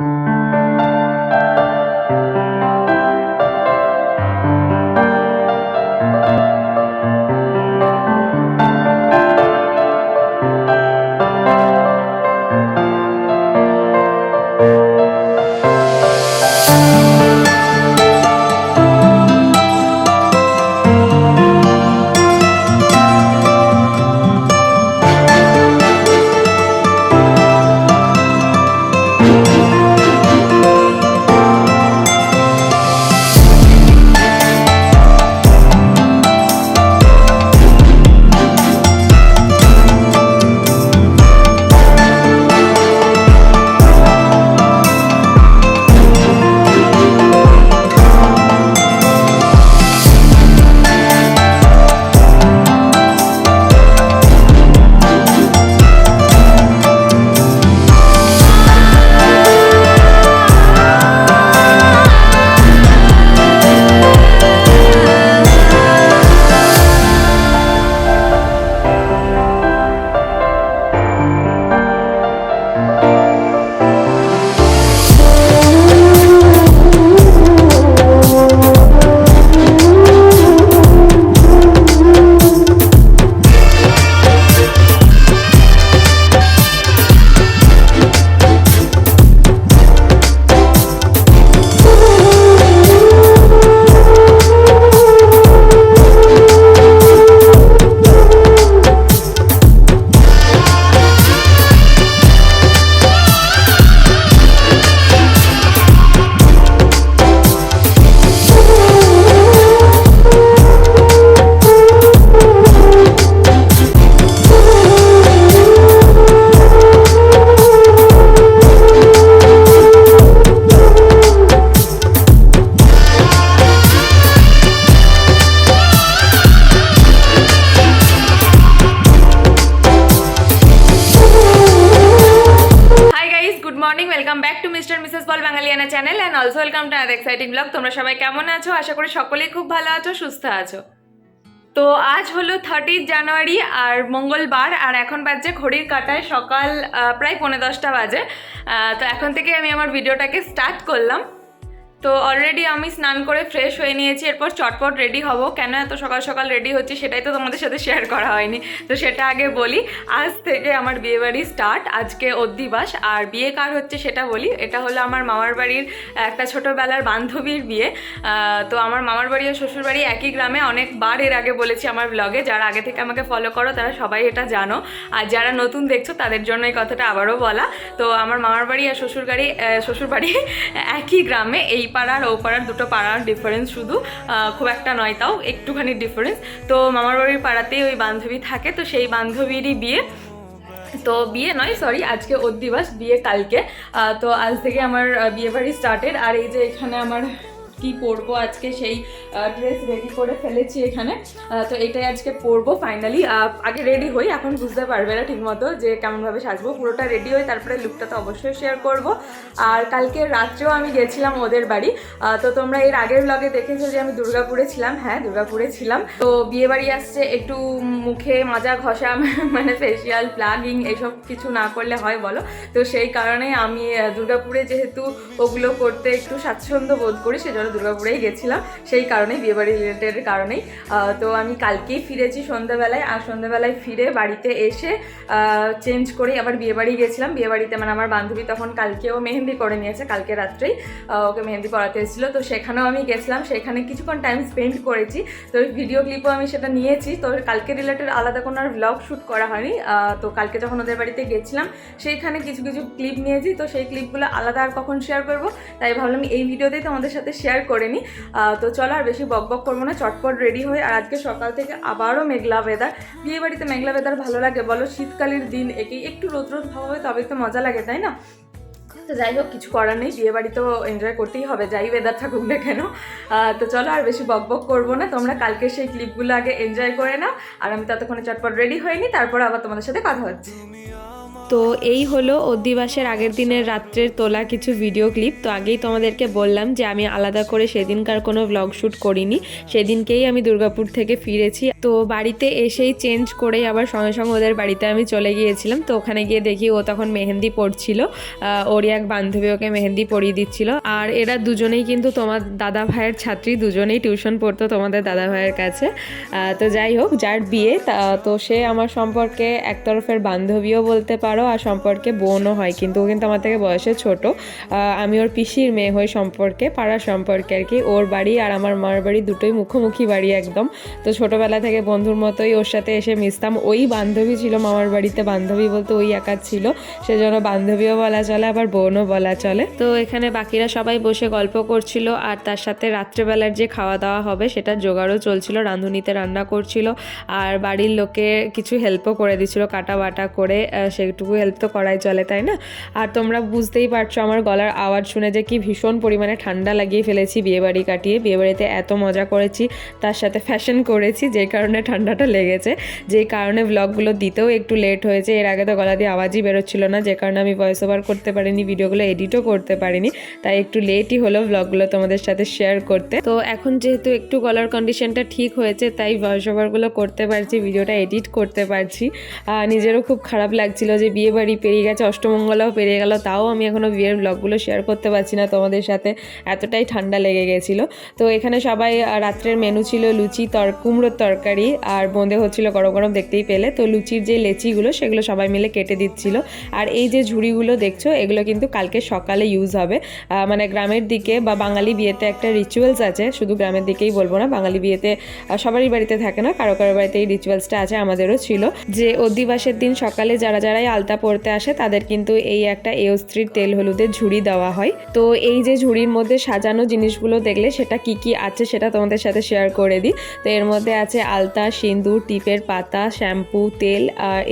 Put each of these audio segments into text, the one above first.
Hi welcome exciting blog তোমরা সবাই কেমন আছো? আশা করি সকলেই খুব ভালো আছো, সুস্থ আছো। তো আজ হলো থার্টি জানুয়ারি আর মঙ্গলবার, আর এখন বাজছে ঘড়ির কাটায় সকাল প্রায় পৌনে দশটা বাজে। তো এখন থেকে আমি আমার ভিডিওটাকে স্টার্ট করলাম। তো অলরেডি আমি স্নান করে ফ্রেশ হয়ে নিয়েছি, এরপর চটপট রেডি হব। কেন এত সকাল সকাল রেডি হচ্ছি সেটাই তো তোমাদের সাথে শেয়ার করা হয়নি। তো সেটা আগে বলি, আজ থেকে আমার বিয়েবাড়ি স্টার্ট আজকে অধিবাস আর বিয়ে কার হচ্ছে সেটা বলি, এটা হলো আমার মামার বাড়ির একটা ছোটোবেলার বান্ধবীর বিয়ে। তো আমার মামার বাড়ি ও শ্বশুর বাড়ি একই গ্রামে, অনেকবার এর আগে বলেছি আমার ব্লগে যারা আগে থেকে আমাকে ফলো করো, তারা সবাই এটা জানো। আর যারা নতুন দেখছ, তাদের জন্য এই কথাটা আবারও বলা। তো আমার মামার বাড়ি আর শ্বশুর বাড়ি শ্বশুর বাড়ি একই গ্রামে, এই পাড়ার, ও পাড়ার দুটো পাড়ার ডিফারেন্স শুধু খুব একটা নয় তাও, একটুখানি ডিফারেন্স তো মামার বাড়ির পাড়াতেই ওই বান্ধবী থাকে, তো সেই বান্ধবীরই বিয়ে। তো বিয়ে নয় সরি আজকে অধিবাস বিয়ে কালকে। তো আজ থেকে আমার বিয়ে বাড়ি স্টার্টেড আর এই যে এখানে আমার কি পরবো আজকে সেই ড্রেস রেডি করে ফেলেছি এখানে। তো এটাই আজকে পরবো ফাইনালি আগে রেডি হই, এখন বুঝতে পারবে না ঠিকমতো যে কেমনভাবে সাজবো। পুরোটা রেডি হই তারপরে লুকটা তো অবশ্যই শেয়ার করব। আর কালকে রাত্রেও আমি গেছিলাম ওদের বাড়ি। তো তোমরা এর আগের ব্লগে দেখেছ যে আমি দুর্গাপুরে ছিলাম। হ্যাঁ দুর্গাপুরে ছিলাম। তো বিয়ে বাড়ি আসছে, একটু মুখে মাজা ঘষা মানে ফেসিয়াল প্লাগিং এসব কিছু না করলে হয় বলো? তো সেই কারণে আমি দুর্গাপুরে যেহেতু ওগুলো করতে একটু স্বাচ্ছন্দ্য বোধ করি, সেজন্য দুর্গাপুরেই গেছিলাম, সেই কারণেই, বিয়েবাড়ি রিলেটেড কারণেই। তো আমি কালকেই ফিরেছি সন্ধ্যাবেলায়, আর সন্ধ্যাবেলায় ফিরে বাড়িতে এসে চেঞ্জ করে আবার বিয়েবাড়ি গেছিলাম। বিয়েবাড়িতে মানে আমার বান্ধবী তখন কালকেও মেহেন্দি করে নিয়েছে, কালকে রাত্রেই ওকে মেহেন্দি পড়াতে এসেছিল। তো সেখানেও আমি গেছিলাম, সেখানে কিছুক্ষণ টাইম স্পেন্ড করেছি। তো ভিডিও ক্লিপও আমি সেটা নিয়েছি। তো কালকে রিলেটেড আলাদা কোনো আর ব্লগ শ্যুট করা হয়নি। তো কালকে যখন ওদের বাড়িতে গেছিলাম, সেইখানে কিছু কিছু ক্লিপ নিয়েছি। তো সেই ক্লিপগুলো আলাদা আর কখন শেয়ার করব? তাই ভাবলাম এই ভিডিওতেই তোমাদের সাথে শেয়ার করে নিই তো চলো আর বেশি বক বক করব না, চটপট রেডি হয়ে আর আজকে সকাল থেকে আবারও মেঘলা ওয়েদার বিয়ে বাড়িতে মেঘলা ওয়েদার ভালো লাগে বলো? শীতকালের দিন একেই একটু রোদ রোদ ভাব হবে তবে তো মজা লাগে, তাই না? তো যাই হোক, কিছু করার নেই, বিয়ে বাড়ি তো এনজয় করতেই হবে, যাই ওয়েদার থাকুক না কেন। তো চলো আর বেশি বক বক করব না, তোমরা কালকে সেই ক্লিপগুলো আগে এনজয় করে নাও। আর আমি ততক্ষণে চটপট রেডি হয়ে নিই তারপর আবার তোমাদের সাথে কথা হচ্ছে। তো এই হলো অধিবাসের আগের দিনের রাত্রের তোলা কিছু ভিডিও ক্লিপ তো আগেই তোমাদেরকে বললাম যে আমি আলাদা করে সেদিনকার কোনো ব্লগ শ্যুট করিনি। সেদিনকেই আমি দুর্গাপুর থেকে ফিরেছি। তো বাড়িতে এসেই চেঞ্জ করেই আবার সঙ্গে সঙ্গে ওদের বাড়িতে আমি চলে গিয়েছিলাম। তো ওখানে গিয়ে দেখি ও তখন মেহেন্দি পড়ছিল ওরই এক বান্ধবী ওকে মেহেন্দি পরিয়ে দিচ্ছিল। আর এরা দুজনেই কিন্তু তোমার দাদা ভাইয়ের ছাত্রী, দুজনেই টিউশন পড়তো তোমাদের দাদা ভাইয়ের কাছে। তো যাই হোক, যার বিয়ে তো সে আমার সম্পর্কে একতরফের বান্ধবীও বলতে পারো। আর সম্পর্কে বোনও হয় কিন্তু ও কিন্তু আমার থেকে বয়সে ছোট। আমি ওর পিসির মেয়ে হই সম্পর্কে পাড়ার সম্পর্কে আর কি। ওর বাড়ি আর আমার মার বাড়ি দুটোই মুখোমুখি বাড়ি একদম। তো ছোটোবেলা থেকে বন্ধুর মতোই ওর সাথে এসে মিশতাম। ওই বান্ধবী ছিল মামার বাড়িতে বান্ধবী বলতে ওই একা ছিল। সেজন্য বান্ধবীও বলা চলে আবার বোনও বলা চলে। তো এখানে বাকিরা সবাই বসে গল্প করছিল আর তার সাথে রাত্রেবেলার যে খাওয়া দাওয়া হবে সেটা জোগাড়ও চলছিল রাঁধুনিতে রান্না করছিল। আর বাড়ির লোকে কিছু হেল্পও করে দিচ্ছিল কাটা বাটা করে আহ, সেটুকু হেল্প তো করাই চলে, তাই না? আর তোমরা বুঝতেই পারছ আমার গলার আওয়াজ শুনে যে কি ভীষণ পরিমাণে ঠান্ডা লাগিয়ে ফেলেছি বিয়েবাড়ি কাটিয়ে। বিয়েবাড়িতে এত মজা করেছি, তার সাথে ফ্যাশন করেছি, যে কারণে ঠান্ডাটা লেগেছে। যেই কারণে ব্লগগুলো দিতেও একটু লেট হয়েছে, এর আগে তো গলা দিয়ে আওয়াজই বেরোচ্ছিল না, যে কারণে আমি ভয়েস ওভার করতে পারিনি ভিডিওগুলো এডিটও করতে পারিনি। তাই একটু লেটই হলো ব্লগগুলো তোমাদের সাথে শেয়ার করতে। তো এখন যেহেতু একটু গলার কন্ডিশনটা ঠিক হয়েছে, তাই ভয়েস ওভারগুলো করতে পারছি ভিডিওটা এডিট করতে পারছি। নিজেরও খুব খারাপ লাগছিল যে বিয়ে বাড়ি পেরিয়ে গেছে, অষ্টমঙ্গলাও পেরিয়ে গেল, তাও আমি এখনও বিয়ের ব্লগগুলো শেয়ার করতে পারছি না তোমাদের সাথে। এতটাই ঠান্ডা লেগে গেছিল। তো এখানে সবাই রাত্রের মেনু ছিল লুচি তর, কুমড়োর তরকারি আর বোঁদে হচ্ছিল গরম গরম, দেখতেই পেলে। তো লুচির যে লেচিগুলো, সেগুলো সবাই মিলে কেটে দিচ্ছিল। আর এই যে ঝুড়িগুলো দেখছ, এগুলো কিন্তু কালকে সকালে ইউজ হবে। মানে গ্রামের দিকে বা বাঙালি বিয়েতে একটা রিচুয়ালস আছে, শুধু গ্রামের দিকেই বলব না, বাঙালি বিয়েতে সবারই বাড়িতে থাকে না, কারও কারও বাড়িতে এই রিচুয়ালসটা আছে, আমাদেরও ছিল। যে অধিবাসের দিন সকালে যারা যারাই আলতা পড়তে আসে, তাদের কিন্তু এই একটা এওস্ত্রীর তেল হলুদের ঝুড়ি দেওয়া হয়। তো এই যে ঝুড়ির মধ্যে সাজানো জিনিসগুলো দেখলে সেটা কি কি আছে সেটা তোমাদের সাথে শেয়ার করে দিই। তো এর মধ্যে আছে আলতা সিন্দুর টিপের পাতা, শ্যাম্পু, তেল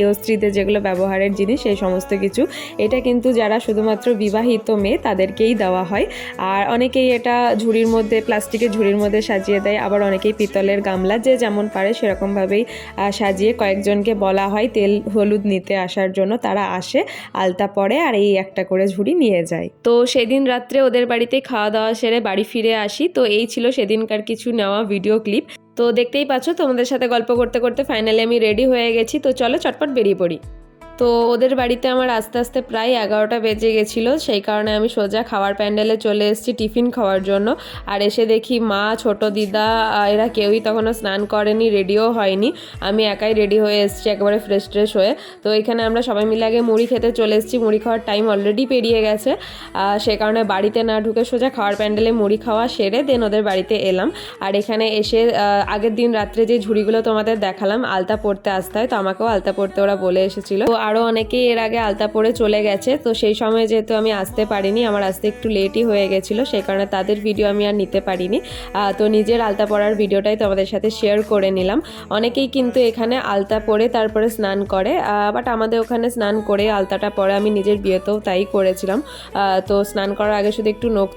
এওস্ত্রীতে যেগুলো ব্যবহারের জিনিস সেই সমস্ত কিছু। এটা কিন্তু যারা শুধুমাত্র বিবাহিত মেয়ে তাদেরকেই দেওয়া হয়। আর অনেকেই এটা ঝুড়ির মধ্যে, প্লাস্টিকের ঝুড়ির মধ্যে সাজিয়ে দেয়। আবার অনেকেই পিতলের গামলা যে যেমন পারে সেরকমভাবেই সাজিয়ে কয়েকজনকে বলা হয় তেল হলুদ নিতে আসার জন্য। তারা আসে, আলতা পরে আর এই একটা করে ঝুড়ি নিয়ে যায়। তো সেদিন রাত্রে ওদের বাড়িতে খাওয়া দাওয়া সেরে বাড়ি ফিরে আসি। তো এই ছিল সেদিনকার কিছু নেওয়া ভিডিও ক্লিপ। তো দেখতেই পাচ্ছ, তোমাদের সাথে গল্প করতে করতে ফাইনালি আমি রেডি হয়ে গেছি। তো চলো চটপট বেরিয়ে পড়ি। তো ওদের বাড়িতে আমার আস্তে আস্তে প্রায় এগারোটা বেজে গেছিল, সেই কারণে আমি সোজা খাওয়ার প্যান্ডেলে চলে এসেছি টিফিন খাওয়ার জন্য। আর এসে দেখি মা, ছোট দিদা এরা কেউই তখনও স্নান করেনি, রেডিও হয়নি। আমি একাই রেডি হয়ে এসেছি একেবারে ফ্রেশ ট্রেশ হয়ে। তো এখানে আমরা সবাই মিলে আগে মুড়ি খেতে চলে এসেছি, মুড়ি খাওয়ার টাইম অলরেডি পেরিয়ে গেছে। সে কারণে বাড়িতে না ঢুকে সোজা খাওয়ার প্যান্ডেলে মুড়ি খাওয়া সেরে দেন ওদের বাড়িতে এলাম। আর এখানে এসে আগের দিন রাত্রে যে ঝুড়িগুলো তোমাদের দেখালাম, আলতা পড়তে আসতে হয়, তো আমাকেও আলতা পড়তে ওরা বলে এসেছিল। আরও অনেকেই এর আগে আলতা পরে চলে গেছে, তো সেই সময় যেহেতু আমি আসতে পারিনি, আমার আসতে একটু লেটই হয়ে গেছিল, সেই কারণে তাদের ভিডিও আমি আর নিতে পারিনি। তো নিজের আলতা পরার ভিডিওটাই তোমাদের সাথে শেয়ার করে নিলাম। অনেকেই কিন্তু এখানে আলতা পরে তারপরে স্নান করে বাট আমাদের ওখানে স্নান করে আলতাটা পরে আমি নিজের বিয়েতেও তাই করেছিলাম। তো স্নান করার আগে শুধু একটু নখ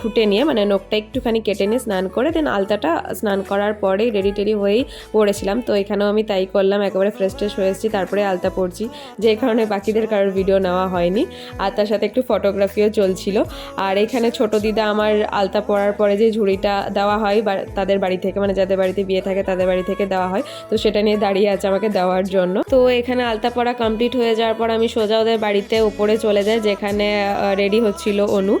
খুঁটে নিয়ে মানে নখটা একটুখানি কেটে নিয়ে স্নান করে দেন আলতাটা স্নান করার পরেই রেডি টেডি হয়েই পড়েছিলাম। তো এখানেও আমি তাই করলাম, একেবারে ফ্রেশ ট্রেশ হয়ে এসেছি, তারপরে আলতা পড়ছি যে কারণে বাকিদের কারোর ভিডিও নেওয়া হয়নি। আর তার সাথে একটু ফটোগ্রাফিও চলছিল। আর এখানে ছোট দিদা আমার আলতা পড়ার পরে যে ঝুড়িটা দেওয়া হয় তাদের বাড়ি থেকে মানে যাদের বাড়িতে বিয়ে থাকে তাদের বাড়ি থেকে দেওয়া হয়। তো সেটা নিয়ে দাঁড়িয়ে আছে আমাকে দেওয়ার জন্য। তো এখানে আলতা পরা কমপ্লিট হয়ে যাওয়ার পর আমি সোজা ওদের বাড়িতে উপরে চলে যাই, যেখানে রেডি হচ্ছিল অনু।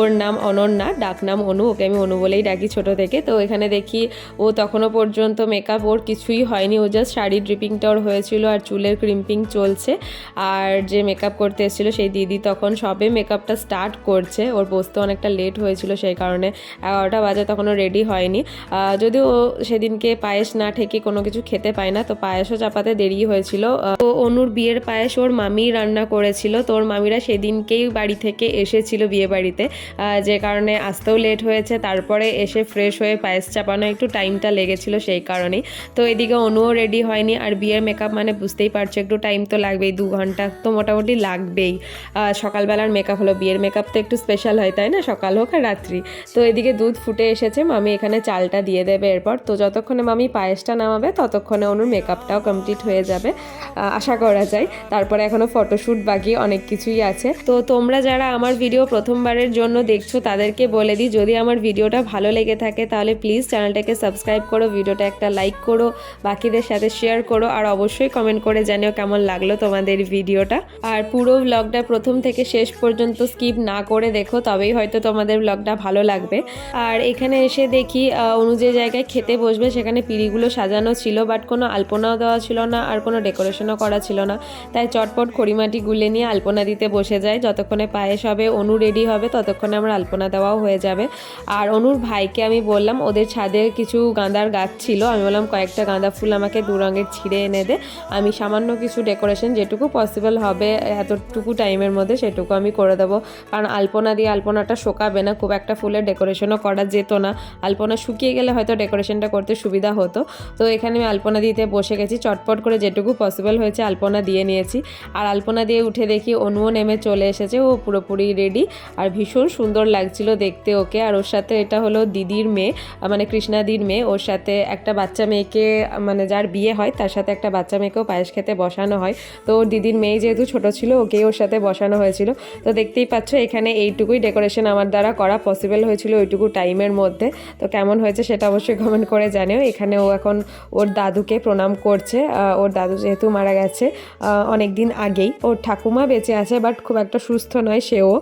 ওর নাম অনন্যা, ডাক নাম অনু, ওকে আমি অনু বলেই ডাকি ছোট থেকে। তো এখানে দেখি ও তখনও পর্যন্ত মেকআপ ওর কিছুই হয়নি। ও জাস্ট শাড়ি ড্রিপিংটা ওর হয়েছিল আর চুলের ক্রিম্পিং চলছে। আর যে মেকআপ করতে এসেছিল সেই দিদি তখন সবে মেকআপটা স্টার্ট করছে। ওর বসতে অনেকটা লেট হয়েছিল সেই কারণে এগারোটা বাজে তখনও রেডি হয়নি। যদিও সেদিনকে পায়েস না ঠেকে কোনো কিছু খেতে পায় না, তো পায়েসও চাপাতে দেরি হয়েছিল। তো অনুর বিয়ের পায়েস ওর মামি রান্না করেছিল। তো ওর মামিরা সেদিনকেই বাড়ি থেকে এসেছিল বিয়ে বাড়িতে যে কারণে আসতেও লেট হয়েছে, তারপরে এসে ফ্রেশ হয়ে পায়েস চাপানো একটু টাইমটা লেগেছিল সেই কারণেই। তো এদিকে অনুও রেডি হয়নি, আর বিয়ের মেকআপ মানে বুঝতেই পারছ, একটু টাইম তো লাগবে লাগবে, এই দু ঘণ্টা তো মোটামুটি লাগবেই। সকালবেলার মেকআপ হলো, বিয়ের মেকআপ তো একটু স্পেশাল হয়, তাই না? সকাল হোক আর রাত্রি। তো এদিকে দুধ ফুটে এসেছে, মামি এখানে চালটা দিয়ে দেবে এরপর। তো যতক্ষণে মামি পায়েসটা নামাবে, ততক্ষণে অনুর মেকআপটাও কমপ্লিট হয়ে যাবে আশা করা যায়। তারপরে এখনও ফটোশ্যুট বাকি, অনেক কিছুই আছে। তো তোমরা যারা আমার ভিডিও প্রথমবারের জন্য দেখছ, তাদেরকে বলে দিই, যদি আমার ভিডিওটা ভালো লেগে থাকে, তাহলে প্লিজ চ্যানেলটাকে সাবস্ক্রাইব করো ভিডিওটা একটা লাইক করো, বাকিদের সাথে শেয়ার করো, আর অবশ্যই কমেন্ট করে জানিও কেমন লাগল তোমাদের ভিডিওটা। আর পুরো ব্লগটা প্রথম থেকে শেষ পর্যন্ত স্কিপ না করে দেখো, তবেই হয়তো তোমাদের ব্লগটা ভালো লাগবে। আর এখানে এসে দেখি অনু যে জায়গায় খেতে বসবে, সেখানে পিঁড়িগুলো সাজানো ছিল বাট কোনো আলপনাও দেওয়া ছিল না, আর কোনো ডেকোরেশনও করা ছিল না। তাই চটপট খড়িমাটি গুলে নিয়ে আলপনা দিতে বসে যায় যতক্ষণে পায়েস হবে, অনু রেডি হবে, ততক্ষণে আমার আলপনা দেওয়াও হয়ে যাবে। আর অনুর ভাইকে আমি বললাম, ওদের ছাদে কিছু গাঁদার গাছ ছিল। আমি বললাম, কয়েকটা গাঁদা ফুল আমাকে দু রঙের ছিঁড়ে এনে দে। আমি সামান্য কিছু ডেকোরেশন যেটুকু পসিবল হবে, এতটুকু টাইমের মধ্যে সেটুকু আমি করে দেবো। কারণ আলপনা দিয়ে আলপনাটা শোকাবে না, খুব একটা ফুলের ডেকোরেশনও করা যেত না। আলপনা শুকিয়ে গেলে হয়তো ডেকোরেশনটা করতে সুবিধা হতো। তো এখানে আমি আলপনা দিতে বসে গেছি, চটপট করে যেটুকু পসিবল হয়েছে আলপনা দিয়ে নিয়েছি। আর আলপনা দিয়ে উঠে দেখি অনুও নেমে চলে এসেছে, ও পুরোপুরি রেডি আর ভীষণ সুন্দর লাগছিল দেখতে ওকে। আর ওর সাথে এটা হলো দিদির মেয়ে মানে কৃষ্ণাদির মেয়ে। ওর সাথে একটা বাচ্চা মেয়েকে মানে যার বিয়ে হয়, তার সাথে একটা বাচ্চা মেয়েকেও পায়েস খেতে বসানো হয়। তো ওর দিদির মেয়ে যেহেতু ছোট ছিল, ওকেই ওর সাথে বসানো হয়েছিল। তো দেখতেই পাচ্ছ, এখানে এইটুকুই ডেকোরেশন আমার দ্বারা করা পসিবল হয়েছিল ওইটুকু টাইমের মধ্যে। তো কেমন হয়েছে সেটা অবশ্যই কমেন্ট করে জানিও। এখানে ও এখন ওর দাদুকে প্রণাম করছে। ওর দাদু যেহেতু মারা গেছে অনেক দিন আগেই। ওর ঠাকুমা বেঁচে আছে বাট খুব একটা সুস্থ নয় সেও।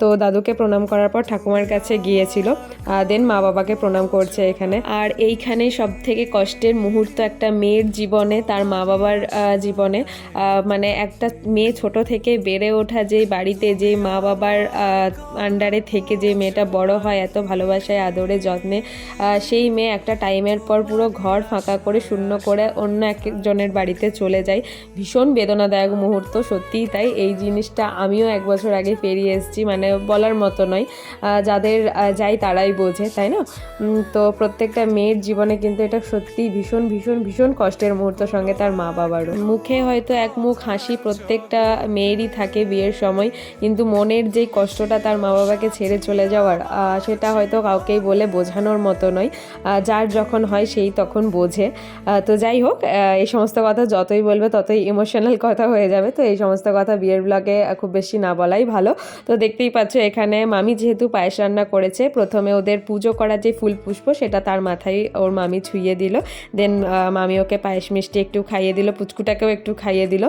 তো দাদুকে প্রণাম করার পর ঠাকুমার কাছে গিয়েছিল। দেন মা বাবাকে প্রণাম করছে এখানে। আর এইখানে সব থেকে কষ্টের মুহূর্ত একটা মেয়ের জীবনে, তার মা বাবার জীবনে। মানে একটা মেয়ে ছোট থেকে বেড়ে ওঠা যে বাড়িতে যে মা বাবার আন্ডারে থেকে যে মেয়েটা বড় হয়, এত ভালোবাসায়, আদরে যত্নে সেই মেয়ে একটা টাইমের পর পুরো ঘর ফাঁকা করে শূন্য করে অন্য একজনের বাড়িতে চলে যায়। ভীষণ বেদনাদায়ক মুহূর্ত, সত্যিই তাই। এই জিনিসটা আমিও এক বছর আগে পেরিয়ে এসেছি মানে বলার মতো নয়। যাদের যাই তারাই বোঝে, তাই না? তো প্রত্যেকটা মেয়ের জীবনে কিন্তু এটা সত্যি ভীষণ ভীষণ ভীষণ কষ্টের মুহূর্ত সঙ্গে তার মা বাবারও মুখে হয়তো এক মুখ, হাসি প্রত্যেকটা মেয়েরই থাকে বিয়ের সময়। কিন্তু মনের যেই কষ্টটা তার মা বাবাকে ছেড়ে চলে যাওয়ার সেটা হয়তো কাউকেই বলে বোঝানোর মতো নয়। যার যখন হয় সেই তখন বোঝে। তো যাই হোক এই সমস্ত কথা যতই বলবে ততই ইমোশনাল কথা হয়ে যাবে। তো এই সমস্ত কথা বিয়ের ব্লগে খুব বেশি না বলাই ভালো। তো দেখতেই পাচ্ছ এখানে মামি যেহেতু পায়েস রান্না করেছে, প্রথমে ওদের পুজো করার যে ফুল পুষ্প, সেটা তার মাথায় ওর মামি ছুঁয়ে দিল। দেন মামি ওকে পায়েস মিষ্টি একটু খাইয়ে দিল, পুচকুটাকেও একটু খাইয়ে দিল।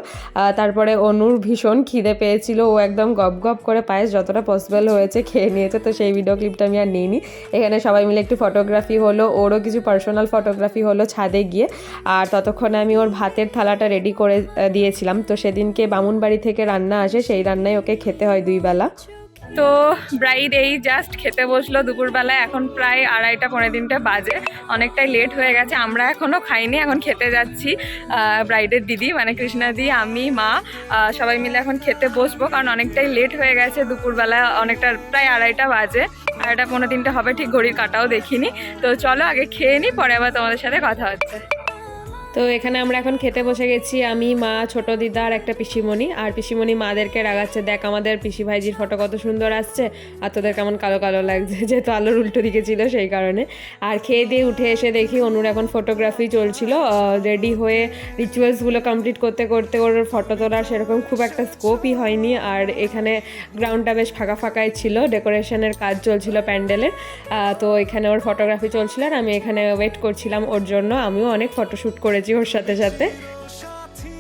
তারপরে অনুর ভীষণ খিদে পেয়েছিল। ও একদম গপ গপ করে পায়েস যতটা পসিবল হয়েছে খেয়ে নিয়েছে। তো সেই ভিডিও ক্লিপটা আমি আর নিইনি। এখানে সবাই মিলে একটু ফটোগ্রাফি হলো। ওরও কিছু পার্সোনাল ফটোগ্রাফি হলো ছাদে গিয়ে। আর ততক্ষণে আমি ওর ভাতের থালাটা রেডি করে দিয়েছিলাম। তো সেদিনকে বামুন বাড়ি থেকে রান্না আসে। সেই রান্নায় ওকে খেতে হয় দুই বেলা। তো ব্রাইড এই জাস্ট খেতে বসল দুপুরবেলায়। এখন প্রায় আড়াইটা পনেরো তিনটে বাজে। অনেকটাই লেট হয়ে গেছে। আমরা এখনও খাইনি, এখন খেতে যাচ্ছি ব্রাইডের দিদি মানে কৃষ্ণাদি আমি, মা সবাই মিলে এখন খেতে বসবো, কারণ অনেকটাই লেট হয়ে গেছে দুপুরবেলা, অনেকটা প্রায় আড়াইটা বাজে। আড়াইটা পনেরো তিনটে হবে, ঠিক ঘড়ির কাটাও দেখিনি। তো চলো আগে খেয়ে নিই পরে আবার তোমাদের সাথে কথা হচ্ছে। তো এখানে আমরা এখন খেতে বসে গেছি। আমি, মা, ছোট দিদা আর একটা পিসিমণি। আর পিসিমণি মাদেরকে রাগাচ্ছে, দেখ আমাদের পিসি ভাইজির ফটো কত সুন্দর আসছে আর তোদের কেমন কালো কালো লাগছে। যেহেতু আলোর উল্টো দিকে ছিল সেই কারণে। আর খেয়ে দিয়ে উঠে এসে দেখি অনুর এখন ফটোগ্রাফি চলছিল। রেডি হয়ে রিচুয়ালসগুলো কমপ্লিট করতে করতে ওর ফটো তোলার সেরকম খুব একটা স্কোপই হয়নি। আর এখানে গ্রাউন্ডটা বেশ ফাঁকা ফাঁকাই ছিল। ডেকোরেশনের কাজ চলছিল প্যান্ডেলের তো এখানে ওর ফটোগ্রাফি চলছিল আর আমি এখানে ওয়েট করছিলাম ওর জন্য। আমিও অনেক ফটোশ্যুট করেছি সাথে সাথে।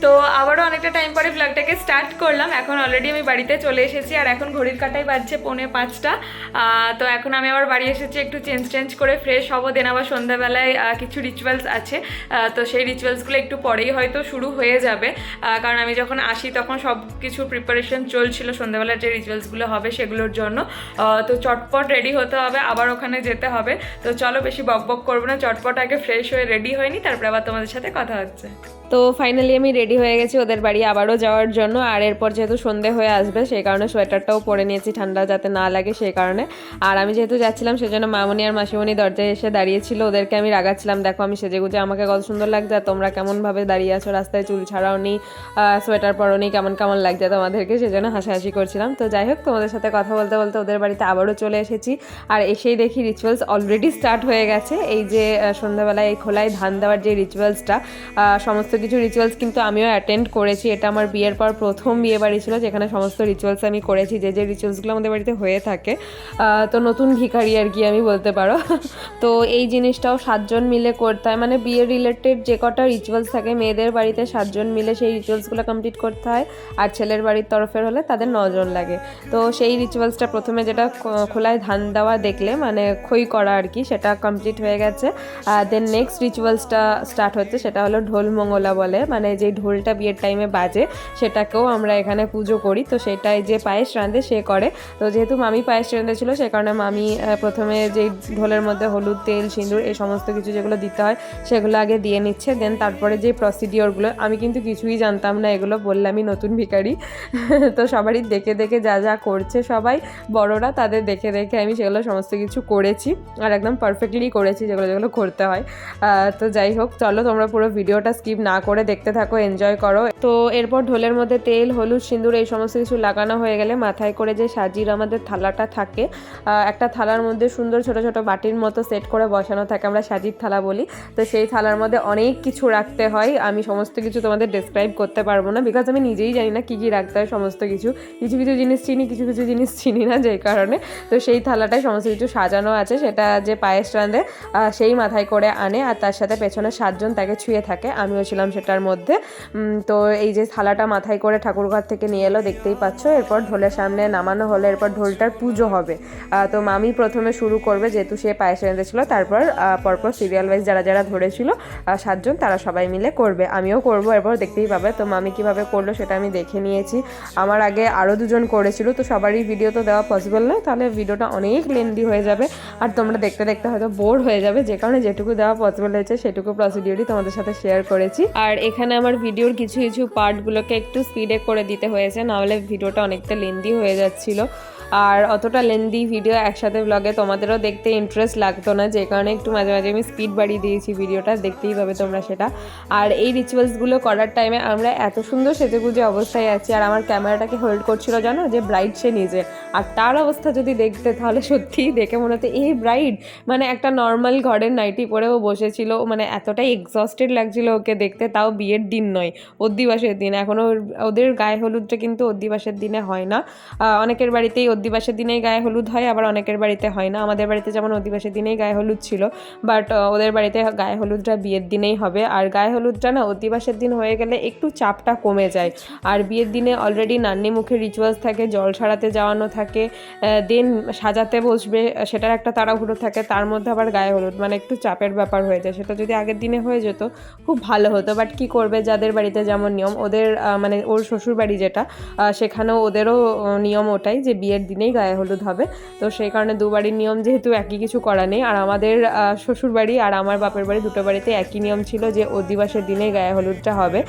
তো আবারও অনেকটা টাইম পরে ব্লগটাকে স্টার্ট করলাম। এখন অলরেডি আমি বাড়িতে চলে এসেছি আর এখন ঘড়ির কাটাই বাজছে পৌনে পাঁচটা। তো এখন আমি আবার বাড়ি এসেছি, একটু চেঞ্জ চেঞ্জ করে ফ্রেশ হব। দেন আবার সন্ধ্যাবেলায় কিছু রিচুয়ালস আছে। তো সেই রিচুয়ালসগুলো একটু পরেই হয়তো শুরু হয়ে যাবে। কারণ আমি যখন আসি তখন সব কিছু প্রিপারেশন চলছিল সন্ধ্যাবেলার যে রিচুয়ালসগুলো হবে সেগুলোর জন্য। তো চটপট রেডি হতে হবে, আবার ওখানে যেতে হবে। তো চলো বেশি বক বক করব না, চটপট আগে ফ্রেশ হয়ে রেডি হয়নি, তারপরে আবার তোমাদের সাথে কথা হচ্ছে। তো ফাইনালি আমি রেডি হয়ে গেছি ওদের বাড়ি আবারও যাওয়ার জন্য। আর এরপর যেহেতু সন্ধে হয়ে আসবে, সেই কারণে সোয়েটারটাও পরে নিয়েছি ঠান্ডা যাতে না লাগে সেই কারণে। আর আমি যেহেতু যাচ্ছিলাম, সেজন্য মামনি আর মাসিমণি দরজায় এসে দাঁড়িয়েছিল। ওদেরকে আমি রাগাচ্ছিলাম, দেখো, আমি সেজে গুজে আমাকে কত সুন্দর লাগছে, আর তোমরা কেমনভাবে দাঁড়িয়ে আছো? রাস্তায় চুল ছাড়াও নি সোয়েটার পরো নি কেমন কেমন লাগছে তোমাদেরকে? সেজন্য হাসাহাসি করছিলাম। তো যাই হোক, তোমাদের সাথে কথা বলতে বলতে ওদের বাড়িতে আবারও চলে এসেছি। আর এসেই দেখি রিচুয়ালস অলরেডি স্টার্ট হয়ে গেছে। এই যে সন্ধ্যাবেলায় এই খোলায় ধান দেওয়ার যে রিচুয়ালসটা সমস্ত কিছু রিচুয়ালস কিন্তু আমিও অ্যাটেন্ড করেছি। এটা আমার বিয়ের পর প্রথম বিয়ে বাড়ি ছিল, যেখানে সমস্ত রিচুয়ালস আমি করেছি, যে যে রিচুয়ালসগুলো আমাদের বাড়িতে হয়ে থাকে। তো নতুন ভিখারি আর কি আমি বলতে পারো। তো এই জিনিসটাও সাতজন মিলে করতে হয় মানে বিয়ে রিলেটেড যে কটা রিচুয়ালস থাকে, মেয়েদের বাড়িতে সাতজন মিলে সেই রিচুয়ালসগুলো কমপ্লিট করতে হয়, আর ছেলের বাড়ির তরফের হলে তাদের নজন লাগে। তো সেই রিচুয়ালসটা প্রথমে যেটা খোলায় ধান দেওয়া দেখলে মানে খই করা আর কি, সেটা কমপ্লিট হয়ে গেছে। দেন নেক্সট রিচুয়ালসটা স্টার্ট হচ্ছে, সেটা হলো ঢোল মঙ্গলা। বলে মানে যে ঢোলটা বিয়ের টাইমে বাজে, সেটাকেও আমরা এখানে পুজো করি। তো সেটাই যে পায়েস রাঁধে, সে করে। তো যেহেতু মামি পায়েস রেঁধেছিল সে কারণে মামি প্রথমে যে ঢোলের মধ্যে হলুদ, তেল, সিঁদুর, এই সমস্ত কিছু যেগুলো দিতে হয়, সেগুলো আগে দিয়ে নিচ্ছে। দেন তারপরে যে প্রসিডিওরগুলো আমি কিন্তু কিছুই জানতাম না এগুলো বললামই নতুন ভিখারি। তো সবারই দেখে দেখে যা যা করছে সবাই, বড়রা তাদের দেখে দেখে আমি সেগুলো সমস্ত কিছু করেছি। আর একদম পারফেক্টলি করেছি যেগুলো যেগুলো করতে হয়। তো যাই হোক, চলো তোমরা পুরো ভিডিওটা স্কিপ না করে দেখতে থাকো এনজয় করো। তো এরপর ঢোলের মধ্যে তেল, হলুদ, সিঁদুর এই সমস্ত কিছু লাগানো হয়ে গেলে মাথায় করে যে সাজির আমাদের থালাটা থাকে একটা থালার মধ্যে সুন্দর ছোট ছোট বাটির মতো সেট করে বসানো থাকে, আমরা সাজির থালা বলি। তো সেই থালার মধ্যে অনেক কিছু রাখতে হয়, আমি সমস্ত কিছু তোমাদের ডেসক্রাইব করতে পারব না বিকজ আমি নিজেই জানি না কী কী রাখতে হয় সমস্ত কিছু। কিছু কিছু জিনিস চিনি, কিছু কিছু জিনিস চিনি না যেই কারণে। তো সেই থালাটায় সমস্ত কিছু সাজানো আছে, সেটা যে পায়েস রাঁধে সেই মাথায় করে আনে, আর তার সাথে পেছনে সাতজন তাকে ছুঁয়ে থাকে, আমিও ছিলাম সেটার মধ্যে। তো এই যে থালাটা মাথায় করে ঠাকুরঘর থেকে নিয়ে এলো, দেখতেই পাচ্ছ। এরপর ঢোলের সামনে নামানো হলো, এরপর ঢোলটার পুজো হবে। তো মামি প্রথমে শুরু করবে যেহেতু সে পায়েস রেঁধেছিল তারপর পরপর সিরিয়াল ওয়াইজ যারা যারা ধরেছিল সাতজন, তারা সবাই মিলে করবে। আমিও করব, এরপর দেখতেই পাবে। তো মামি কীভাবে করল সেটা আমি দেখে নিয়েছি। আমার আগে আরও দুজন করেছিল, তো সবারই ভিডিও তো দেওয়া পসিবল নয়। তাহলে ভিডিওটা অনেক লেন্দি হয়ে যাবে। আর তোমরা দেখতে দেখতে হয়তো বোর হয়ে যাবে। যে কারণে যেটুকু দেওয়া পসিবল হয়েছে, সেটুকু প্রসিডিওরই তোমাদের সাথে শেয়ার করেছি। আর এখানে আমার ভিডিওর কিছু কিছু পার্টগুলোকে একটু স্পিডে করে দিতে হয়েছে, নাহলে ভিডিওটা অনেকটা লেন্দি হয়ে যাচ্ছিল। আর অতটা লেন্দি ভিডিও একসাথে ব্লগে তোমাদেরও দেখতে ইন্টারেস্ট লাগতো না, যে কারণে একটু মাঝে মাঝে আমি স্পিড বাড়িয়ে দিয়েছি ভিডিওটা দেখতেই পাবে তোমরা সেটা। আর এই রিচুয়ালসগুলো করার টাইমে আমরা এত সুন্দর সেজেগুজে অবস্থায় আছি, আর আমার ক্যামেরাটাকে হোল্ড করছিল জানো, যে ব্রাইড সে নিজে। আর তার অবস্থা যদি দেখতে, তাহলে সত্যিই দেখে মনে হতো, এই ব্রাইড মানে একটা নর্মাল ঘরের নাইটি পরেও বসেছিল মানে এতটাই এক্সস্টেড লাগছিল ওকে দেখতে, তাও বিয়ের দিন নয় অধিবাসের দিন। এখনও ওদের গায়ে হলুদটা কিন্তু অধিবাসের দিনে হয় না। অনেকের বাড়িতেই অধিবাসের দিনেই গায়ে হলুদ হয়, আবার অনেকের বাড়িতে হয় না। আমাদের বাড়িতে যেমন অধিবাসের দিনেই গায়ে হলুদ ছিল বাট ওদের বাড়িতে গায়ে হলুদটা বিয়ের দিনেই হবে। আর গায়ে হলুদটা না অধিবাসের দিন হয়ে গেলে একটু চাপটা কমে যায়। আর বিয়ের দিনে অলরেডি নান্নি মুখে রিচুয়ালস থাকে, জল সারাতে যাওয়ানো থাকে দেন সাজাতে বসবে, সেটার একটা তাড়াহুড়ো থাকে, তার মধ্যে আবার গায়ে হলুদ মানে একটু চাপের ব্যাপার হয়ে যায়। সেটা যদি আগের দিনে হয়ে যেত, খুব ভালো হতো। বাট কি করবে যাদের বাড়িতে যেমন নিয়ম, ওদের মানে ওর শ্বশুর বাড়ি যেটা সেখানেও ওদেরও নিয়ম ওটাই যে বিয়ের দিনেই গায়ে হলুদ হবে। তো সেই কারণে দু বাড়ির নিয়ম যেহেতু একই কিছু করা নেই। আর আমাদের শ্বশুর বাড়ি আর আমার বাপের বাড়ি দুটো বাড়িতে একই নিয়ম ছিল যে অধিবাসের দিনেই গায়ে হলুদটা হবে।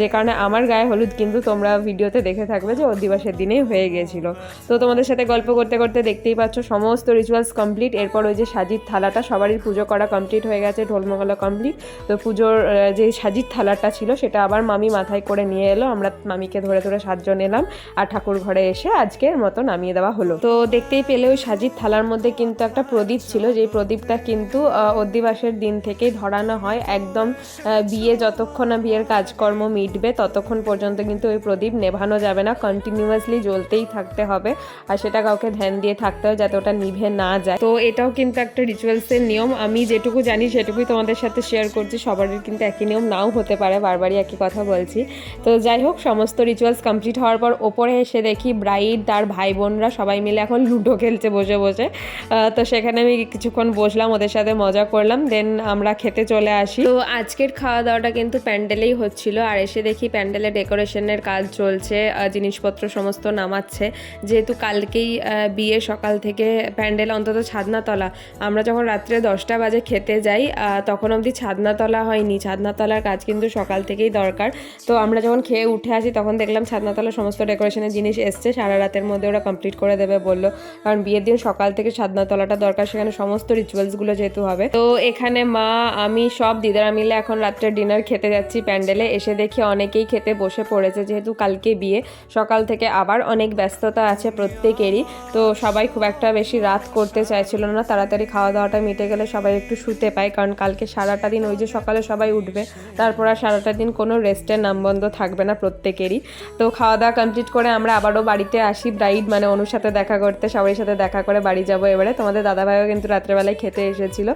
যে কারণে আমার গায়ে হলুদ কিন্তু তোমরা ভিডিওতে দেখে থাকবে যে অধিবাসের দিনেই হয়ে গিয়েছিল। তো তোমাদের সাথে গল্প করতে করতে দেখতেই পাচ্ছ সমস্ত রিচুয়ালস কমপ্লিট এরপর ওই যে সাজির থালাটা, সবারই পুজো করা কমপ্লিট হয়ে গেছে ঢোলমগলা কমপ্লিট তো পুজোর যে সাজির থালাটা ছিল সেটা আবার মামি মাথায় করে নিয়ে এলো। আমরা মামিকে ধরে ধরে সাতজন এলাম। আর ঠাকুর ঘরে এসে আজকের মতো নামিয়ে দেওয়া হলো। তো দেখতেই পেলে ওই সাজির থালার মধ্যে কিন্তু একটা প্রদীপ ছিল। যেই প্রদীপটা কিন্তু অধিবাসের দিন থেকেই ধরানো হয়। একদম বিয়ে যতক্ষণ না বিয়ের কাজকর্ম মিটবে, ততক্ষণ পর্যন্ত কিন্তু ওই প্রদীপ নেভানো যাবে না। কন্টিনিউয়াসলি জ্বলতেই থাকতে হবে। আর সেটা কাউকে ধ্যান দিয়ে থাকতে হয় যাতে ওটা নিভে না যায়। তো এটাও কিন্তু একটা রিচুয়ালসের নিয়ম। আমি যেটুকু জানি, সেটুকুই তোমাদের সাথে শেয়ার করছি। সবারই কিন্তু একই নিয়ম। নাও হতে পারে, বারবারই একই কথা বলছি। তো যাই হোক, সমস্ত রিচুয়ালস কমপ্লিট হওয়ার পর ওপরে এসে দেখি ব্রাইড তার ভাই বোনরা বোনরা সবাই মিলে এখন লুডো খেলছে বসে বসে। তো সেখানে আমি কিছুক্ষণ বসলাম, ওদের সাথে মজা করলাম দেন আমরা খেতে চলে আসি। তো আজকের খাওয়া দাওয়াটা কিন্তু প্যান্ডেলেই হচ্ছিল, আর এসে দেখি প্যান্ডেলে ডেকোরেশনের কাজ চলছে জিনিসপত্র সমস্ত নামাচ্ছে। যেহেতু কালকেই বিয়ে সকাল থেকে প্যান্ডেল অন্তত ছাদনাতলা, আমরা যখন রাত্রে দশটা বাজে খেতে যাই তখন অবধি ছাদনাতলা হয়নি। ছাদনাতলার কাজ কিন্তু সকাল থেকেই দরকার। তো আমরা যখন খেয়ে উঠে আসি, তখন দেখলাম ছাদনাতলা সমস্ত ডেকোরেশনের জিনিস এসছে, সারা রাতের মধ্যে ওরা কমপ্লিট করে দেবে বলল। কারণ বিয়ের দিন সকাল থেকে ছাদনাতলাটা দরকার, সেখানে সমস্ত রিচুয়ালসগুলো যেহেতু হবে। তো এখানে মা, আমি সব দিদারা মিলে এখন রাত্রে ডিনার খেতে যাচ্ছি প্যান্ডেলে। এসে দেখি অনেকেই খেতে বসে পড়েছে, যেহেতু কালকে বিয়ে। সকাল থেকে আবার অনেক ব্যস্ততা আছে প্রত্যেকেরই। তো সবাই খুব একটা বেশি রাত করতে চাইছিল না। তাড়াতাড়ি খাওয়া দাওয়াটা মিটে গেলে সবাই একটু শুতে পায়। কারণ কালকে সারাটা দিন ওই যে সকালে সবাই উঠবে, তারপর আর সারাটা দিন কোনো রেস্টের নাম বন্ধ থাকবে না প্রত্যেকেরই। তো খাওয়া দাওয়া কমপ্লিট করে আমরা আবারও বাড়িতে আসি। ব্রাইড মানে অনুর সাথে দেখা করতে, সবাই সাথে দেখা করে বাড়ি যাব এবারে। তোমাদের দাদাভাইও কিন্তু রাত্রেবেলায় খেতে এসেছিল।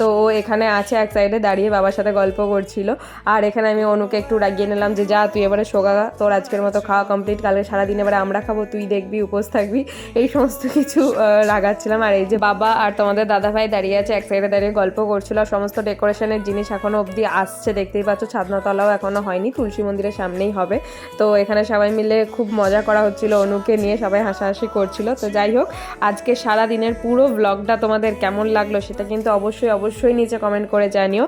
তো ও এখানে আছে এক সাইডে দাঁড়িয়ে বাবার সাথে গল্প করছিল। আর এখানে আমি অনুকে একটু রাগিয়ে নিলাম যে, যা, তুই এবারে সোগা, তোর আজকের মতো খাওয়া কমপ্লিট কালকে সারাদিন এবারে আমরা খাব, তুই দেখবি, উপোস থাকবি। এই সমস্ত কিছু রাগাচ্ছিলাম। আর এই যে বাবা আর তোমাদের দাদাভাই দাঁড়িয়ে আছে, এক সাইডে দাঁড়িয়ে গল্প করছিল। আর সমস্ত ডেকোরেশনের জিনিস এখনও অবধি আসছে, দেখতেই পাচ্ছ, ছাদনাতলাও এখনও হয়নি, তুলসী মন্দিরের সামনেই হবে। তো এখানে সবাই মিলে খুব মজা করা হচ্ছিল অনুকে নিয়ে, সবাই হাসাহাসি করছিল। তো যাই হোক, আজকে সারা দিনের পুরো ব্লগটা তোমাদের কেমন লাগল সেটা কিন্তু অবশ্যই অবশ্যই নিচে কমেন্ট করে জানিও।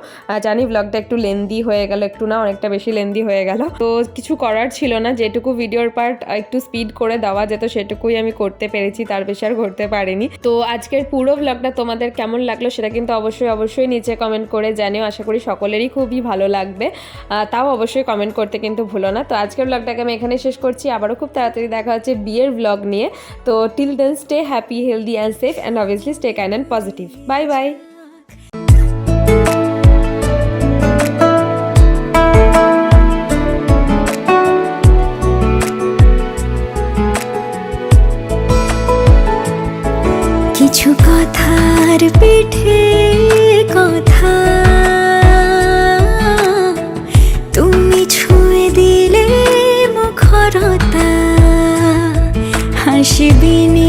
জানি ব্লগটা একটু লেন্দি হয়ে গেল, একটু না অনেকটা বেশি লেন্দি হয়ে গেল। তো কিছু করার ছিল না, যেটুকু ভিডিওর পার্ট একটু স্পিড করে দেওয়া যেত সেটুকুই আমি করতে পেরেছি, তার বেশি আর করতে পারিনি। তো আজকের পুরো ব্লগটা তোমাদের কেমন লাগল সেটা কিন্তু অবশ্যই অবশ্যই নিচে কমেন্ট করে জানিও। আশা করি সকলেরই খুবই ভালো লাগবে। তাও অবশ্যই কমেন্ট করতে কিন্তু ভুলো না। তো আজকের ব্লগটাকে আমি এখানে শেষ করছি। আবারও খুব তাড়াতাড়ি দেখা হচ্ছে বিয়ের ব্লগ নিয়ে। তো till then stay happy healthy and safe and obviously stay kind and positive bye bye কিছু কথার পিঠে কথা দিলে মুখরতা হাসি বিনিময়ে